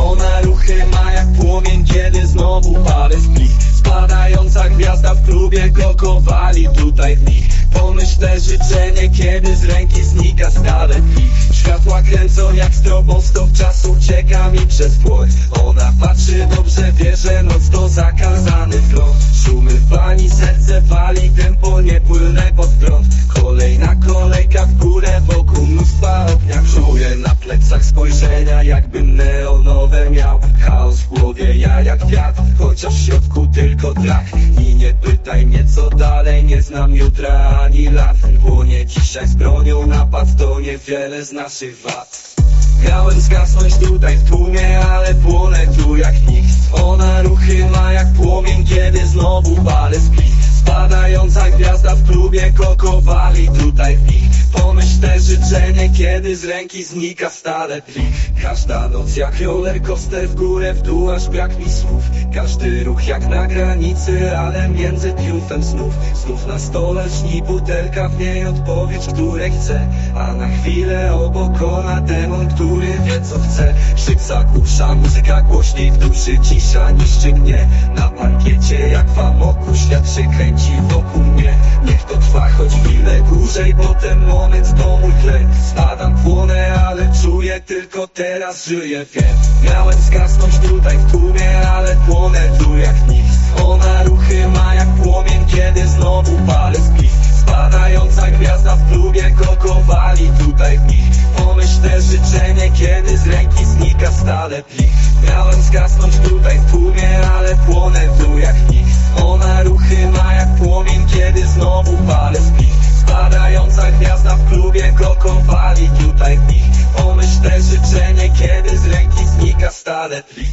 Ona ruchy ma jak płomień, kiedy znowu palę split Spadająca gwiazda w klubie kokowali tutaj w nich. Pomyślę życzenie, kiedy z ręki znika stale plik Światła kręcą jak stroboskop, czas ucieka mi przez płoć Ona patrzy, dobrze wie, że noc to zakazany chociaż w środku tylko drak I nie pytaj mnie co dalej, nie znam jutra ani lat. Płonie dzisiaj z bronią, napad to niewiele z naszych wad. Miałem zgasnąć tutaj w tłumie, ale płonę tu jak nikt. Ona ruchy ma jak płomień, kiedy znowu palę split Spadająca gwiazda w klubie kokowali tutaj w nich kiedy z ręki znika stale Każda noc jak roller coaster w górę, w dół, aż brak mi słów. Każdy ruch jak na granicy, ale między triumfem snów. Znów na stole lśni butelka, w niej odpowiedź, której chcę A na chwilę obok ona demon, który wie co chce. Szyb zagłusza, muzyka głośniej w duszy, cisza niszczy mnie. Na parkiecie jak w amoku, świat się kręci wokół mnie. Niech to trwa choć chwilę dłużej, bo ten moment mój tlen Płonę, ale czuję tylko teraz żyję, wiem. Miałem zgasnąć tutaj w tłumie, ale płonę tu jak nic. Ona ruchy ma jak płomień, kiedy znowu palę split Spadająca gwiazda w klubie kokowali tutaj w nich. Pomyśl te życzenie, kiedy z ręki znika stale plik Miałem zgasnąć tutaj w tłumie, ale płonę tu jak nikt kokowali tutaj